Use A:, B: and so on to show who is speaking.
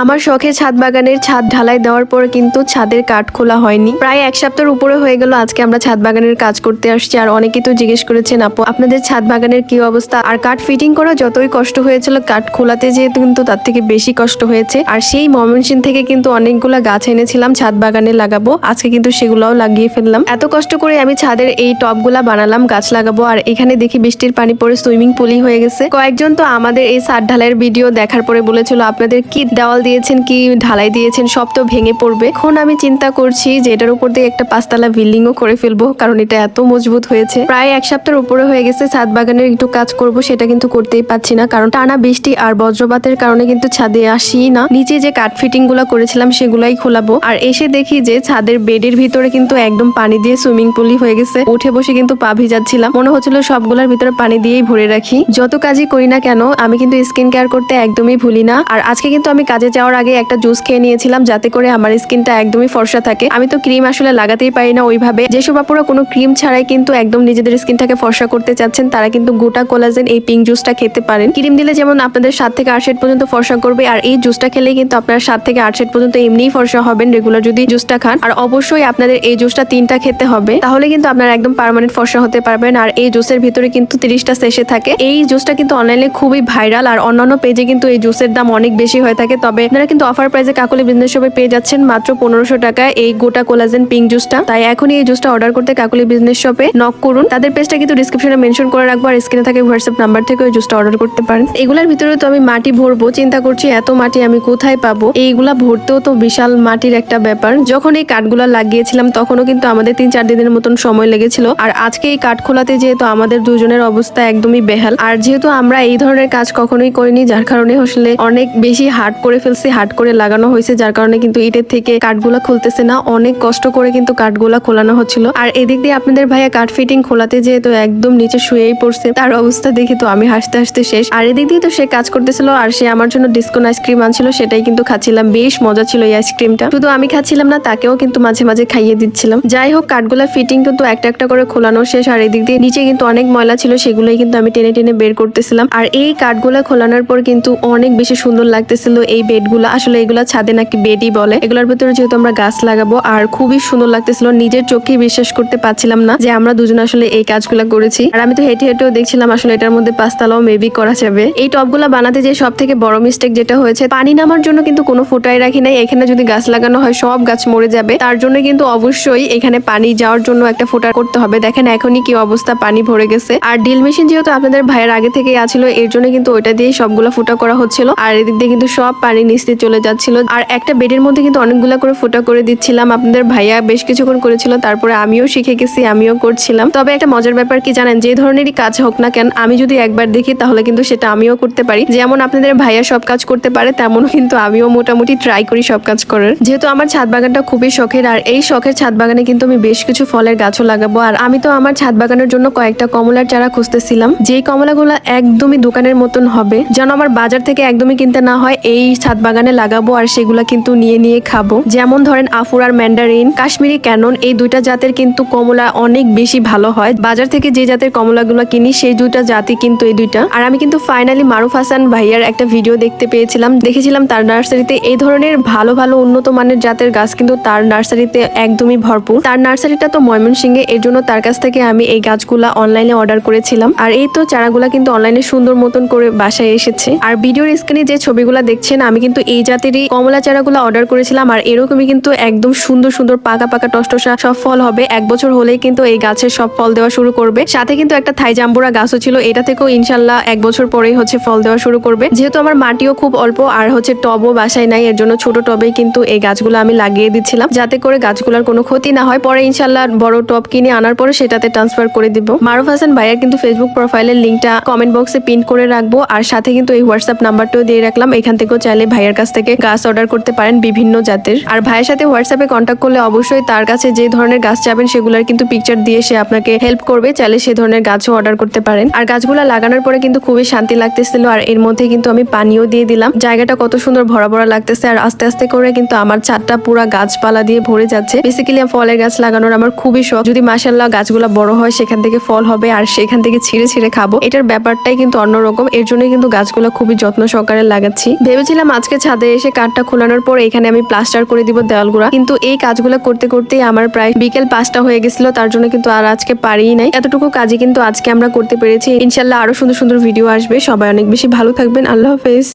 A: আমার শখের ছাদ বাগানের ছাদ ঢালাই দেওয়ার পর কিন্তু ছাদের কাঠ খোলা হয়নি। প্রায় এক সপ্তাহের উপরে হয়ে গেল আজকে আমরা ছাদ বাগানের কাজ করতে আসছি আর অনেকেই তো জিজ্ঞেস করেছেন, আপু, আপনাদের ছাদ বাগানের কি অবস্থা? আর কাঠ ফিটিং করা যতই কষ্ট হয়েছিল, কাঠ খোলাতে যেহেতু কিন্তু তার থেকে বেশি কষ্ট হয়েছে। আর সেই ময়মনসিং থেকে কিন্তু অনেকগুলো গাছ এনেছিলাম, ছাদ বাগানে লাগাবো। আজকে কিন্তু সেগুলোও লাগিয়ে ফেললাম। এত কষ্ট করে আমি ছাদের এই টবগুলা বানালাম, গাছ লাগাবো। আর এখানে দেখি বৃষ্টির পানি পড়ে সুইমিং পুলই হয়ে গেছে। কয়েকজন তো আমাদের এই ছাদ ঢালাইয়ের ভিডিও দেখার পরে বলেছিল, আপনাদের কি দেওয়াল দিয়েছেন কি, ঢালাই দিয়েছেন, সব তো ভেঙে পড়বে। এখন আমি চিন্তা করছি যে এটার উপর দিয়ে একটা পাঁচতলা বিল্ডিংও করে ফেলব, কারণ এটা এত মজবুত হয়েছে। প্রায় এক সপ্তাহের উপরে হয়ে গেছে, ছাদ বাগানের একটু কাজ করব, সেটা কিন্তু করতেই পারছি না, কারণ টানা বৃষ্টি আর বজ্রপাতের কারণে কিন্তু ছাদে আসি না। নিচে যে কাঠ ফিটিংগুলো করেছিলাম, সেগুলাই খোলাবো। আর এসে দেখি যে ছাদের বেডের ভিতরে কিন্তু একদম পানি দিয়ে সুইমিং পুলই হয়ে গেছে। উঠে বসে কিন্তু পা ভিজাচ্ছিলাম। মনে হচ্ছিল সবগুলোর ভিতরে পানি দিয়েই ভরে রাখি। যত কাজই করি না কেন, আমি কিন্তু স্কিন কেয়ার করতে একদমই ভুলি না। আর আজকে কিন্তু আমি কাজে যাওয়ার আগে একটা জুস খেয়ে নিয়েছিলাম, যাতে করে আমার স্কিনটা একদমই ফর্সা থাকে। আমি তো ক্রিম আসলে লাগাতেই পারি না ওইভাবে। যেসব আপুরা কোনো ক্রিম ছাড়াই কিন্তু একদম নিজেদের স্কিনটাকে ফর্সা করতে চাচ্ছেন, তারা কিন্তু গোটা কোলাজেন এই পিঙ্ক জুসটা খেতে পারেন। ক্রিম দিলে যেমন আপনাদের সাত থেকে আট শেড পর্যন্ত ফর্সা করবে, আর এই জুসটা খেলেই কিন্তু আপনারা সাত থেকে আট শেড পর্যন্ত এমনিই ফর্সা হবেন রেগুলার যদি জুসটা খান। আর অবশ্যই আপনাদের এই জুসটা তিনটা খেতে হবে। তাহলে কিন্তু আপনারা একদম পার্মানেন্ট ফর্সা হতে পারবেন, আর এই জুসের ভিতরে কিন্তু তিরিশটা সেশে থাকে। এই জুসটা কিন্তু অনলাইনে খুবই ভাইরাল আর অন্যান্য পেজে কিন্তু এই জুসের দাম অনেক বেশি হয়ে থাকে। তবে আপনারা কিন্তু অফার প্রাইসে কাকুলি বিজনেস শপে পেয়ে যাচ্ছেন মাত্র পনেরোশো টাকায় এই গোটা কোলাজেন পিঙ্ক জুসটা তাই এখনই এই জুসটা অর্ডার করতে কাকুলি বিজনেস শপে নক করুন। তাদের পেজটা কিন্তু ডিসক্রিপশনে মেনশন করে রাখব আর স্ক্রিনে থাকে হোয়াটসঅ্যাপ নাম্বার থেকে ওই জুসটা অর্ডার করতে পারেন। এগুলোর ভিতরে তো আমি মাটি ভরবো। চিন্তা করছি এত মাটি আমি কোথায় পাবো? এইগুলা ভরতেও তো বিশাল মাটির একটা ব্যাপার। যখন এই কাঠগুলা লাগিয়েছিলাম তখনও কিন্তু আমাদের তিন চার দিনের মতন সময় লেগেছিল। আর আজকে এই কাঠ খোলাতে যেহেতু আমাদের দুজনের অবস্থা একদমই বেহাল। আর যেহেতু আমরা এই ধরনের কাজ কখনোই করিনি, যার কারণে আসলে অনেক বেশি হার্ড করে ফেলছি হার্ড করে লাগানো হয়েছে, যার কারণে কিন্তু ইটের থেকে কাঠগুলা খুলতেছে না। অনেক কষ্ট করে কিন্তু কাঠগুলা খোলানো হচ্ছিল। আর এদিক দিয়ে আপনাদের ভাইয়া কাঠ ফিটিং খোলাতে যেহেতু একদম নিচে শুয়েই পড়ছে, তার অবস্থা দেখে তো আমি হাসতে হাসতে শেষ। আর এদিক দিয়ে তো সে কাজ করতেছিল আর সে আমার জন্য ডিসকোন আইসক্রিম আনছিল, সেটাই কিন্তু খাচ্ছিলাম। বেশ মজা ছিল এই আইসক্রিমটা শুধু আমি খাচ্ছিলাম না, তাকেও কিন্তু মাঝে মাঝে খাইয়ে দিচ্ছিলাম। যাই হোক, কাঠগুলা ফিটিং কিন্তু একটা একটা করে খোলানো শেষ। আর এদিক দিয়ে নিচে কিন্তু অনেক ময়লা ছিল, সেগুলোই কিন্তু আমি টেনে টেনে বের করতেছিলাম। আর এই কাঠগুলা খোলানোর পর কিন্তু অনেক বেশি সুন্দর লাগতেছিল এই বেডগুলা, আসলে এগুলা ছাদে নাকি বেডই বলে। এগুলোর ভিতরে যেহেতু আমরা গাছ লাগাবো, আর খুবই সুন্দর লাগতেছিল, নিজের চোখে বিশ্বাস করতে পারছিলাম না যে আমরা দুজন আসলে এই কাজগুলা করেছি। আর আমি তো হেঁটে হেঁটেও দেখছিলাম, আসলে এটার মধ্যে পাঁচতলাও মেবি করা যাবে। এই টপগুলা বানাতে যে সব থেকে বড় মিস্টেক যেটা হয়েছে, পানি নামার জন্য কিন্তু কোনো ফুটাই রাখি নাই। এখানে যদি গাছ লাগানো হয়, সব গাছ মরে যাবে। তার জন্য কিন্তু অবশ্যই এখানে পানি যাওয়ার জন্য একটা ফোটা করতে হবে। দেখেন এখনই কি অবস্থা, পানি ভরে গেছে। আর ডিল মেশিন যেহেতু আপনাদের ভাইয়ের আগে থেকেই আছিল, এর জন্য কিন্তু ওইটা দিয়ে সবগুলা ফোটা করা হচ্ছিল। আর এদিক দিয়ে কিন্তু সব পানি নিচে চলে যাচ্ছিল। আর একটা বেডের মধ্যে কিন্তু অনেকগুলা করে ফুটা করে দিচ্ছিলাম। আপনাদের ভাইয়া বেশ কিছুক্ষণ করেছিল, তারপরে আমিও শিখে গেছি, আমিও করছিলাম। তবে একটা মজার ব্যাপার কি জানেন, যে ধরনেরই কাজ হোক না কেন, আমি যদি একবার দেখি তাহলে কিন্তু সেটা আমিও করতে পারি। যেমন আপনাদের ভাইয়া সব কাজ করতে পারে, তেমনও কিন্তু আমিও মোটামুটি ট্রাই করি সব কাজ করার। যেহেতু আমার ছাদ বাগানটা খুবই শখের, আর এই শখের ছাদ বাগানে কিন্তু আমি বেশ কিছু ফলের গাছও লাগাবো। আর আমি তো আমার ছাদ বাগানের জন্য কয়েকটা কমলার চারা খুঁজতেছিলাম। যেই কমলাগুলো একদমই দোকানের মতন হবে, যেন আমার বাজার থেকে একদমই কিনতে না হয়, এই ছাদ বাগানে লাগাবো আর সেগুলা কিন্তু নিয়ে নিয়ে খাব। যেমন ধরেন আফুর আর ম্যান্ডারিন। কাশ্মীরি ক্যানন এই দুইটা জাতের কিন্তু কমলা অনেক বেশি ভালো হয়। বাজার থেকে যে জাতের কমলাগুলো কিনি, সেই দুইটা জাতি কিন্তু এই দুইটা। আর আমি কিন্তু ফাইনালি মারুফ হাসান ভাইয়ার একটা ভিডিও দেখতে পেয়েছিলাম। দেখেছিলাম তার নার্সারিতে। এই ধরনের ভালো ভালো উন্নত মানের জাতের গাছ কিন্তু তার নার্সারিতে একদমই ভরপুর। তার নার্সারিটা তো ময়মনসিংহে, এর জন্য তার কাছ থেকে আমি এই গাছগুলা অনলাইনে অর্ডার করেছিলাম। আর এই তো চারাগুলা কিন্তু অনলাইনে সুন্দর মতন করে বাসায় এসেছে। আর ভিডিওর স্ক্রিনে যে ছবিগুলা দেখছেন, আমি কিন্তু এই জাতেরই কমলা চারাগুলো অর্ডার করেছিলাম আর এরকমই কিন্তু একদম সুন্দর সুন্দর পাকা পাকা টসটসা সব ফল হবে। এক বছর হলেই কিন্তু এই গাছের সব ফল দেওয়া শুরু করবে। সাথে কিন্তু একটা থাই জাম্বুরা গাছও ছিল। এটা থেকেও ইনশাল্লাহ এক বছর পরেই হচ্ছে ফল দেওয়া শুরু করবে। যেহেতু আমার মাটিও খুব অল্প আর হচ্ছে টবও বাসায় নাই, এর জন্য ছোট টবে কিন্তু এই গাছগুলো আমি লাগিয়ে দিচ্ছিলাম। যাতে করে গাছগুলোর কোনো ক্ষতি না হয়। পরে ইনশাল্লাহ বড় টব কিনে আনার পরে সেটাতে ট্রান্সফার করে দিব। মারুফ হাসান ভাইয়ের কিন্তু ফেসবুক প্রোফাইলের লিঙ্কটা কমেন্ট বক্সে পিন করে রাখব। আর সাথে কিন্তু এই হোয়াটসঅ্যাপ নাম্বারটাও দিয়ে রাখলাম। এখান থেকেও চাইলে ভাইয়ের কাছ থেকে গাছ অর্ডার করতে পারেন বিভিন্ন জাতের। আর ভাইয়ের সাথে হোয়াটসঅ্যাপে কন্ট্যাক্ট করলে অবশ্যই তার কাছে যে ধরনের গাছ চাবেন সেগুলোর কিন্তু পিকচার দিয়ে সে আপনাকে হেল্প করবে, চাইলে সে ধরনের গাছও অর্ডার করতে পারেন। আর গাছগুলো লাগানোর পরে কিন্তু খুবই শান্তি লাগতেছিল আর এর মধ্যে কিন্তু আমি পানিও দিয়ে দিলাম। জায়গাটা কত সুন্দর ভরা ভরা লাগতেছে আর আস্তে আস্তে করে কিন্তু আমার ছাদটা পুরা গাছপালা দিয়ে ভরে যাচ্ছে। বেসিক্যালি ফলের গাছ লাগানোর আমার খুবই শখ। যদি মাসাল্লাহ গাছগুলো বড় হয় সেখান থেকে ফল হবে আর সেখান থেকে ছিঁড়ে ছিঁড়ে খাব। এটার ব্যাপারটাই কিন্তু অন্যরকম। এর জন্য কিন্তু গাছগুলো খুবই যত্ন সহকারে লাগাচ্ছি। ভেবেছিলাম আজকে ছাদে এসে কাঠটা খোলানোর পর এখানে আমি প্লাস্টার করে দিব দেওয়ালগুলা কিন্তু এই কাজগুলো করতে করতে আমার প্রায় বিকেল পাঁচটা হয়ে গেছিল, তার জন্য কিন্তু আর আজকে পারিই নাই। এতটুকু কাজই কিন্তু আজকে আমরা করতে পেরেছি। ইনশাল্লাহ আরও সুন্দর সুন্দর ভিডিও আসবে। সবাই অনেক বেশি ভালো থাকবেন। আল্লাহ হাফেজ।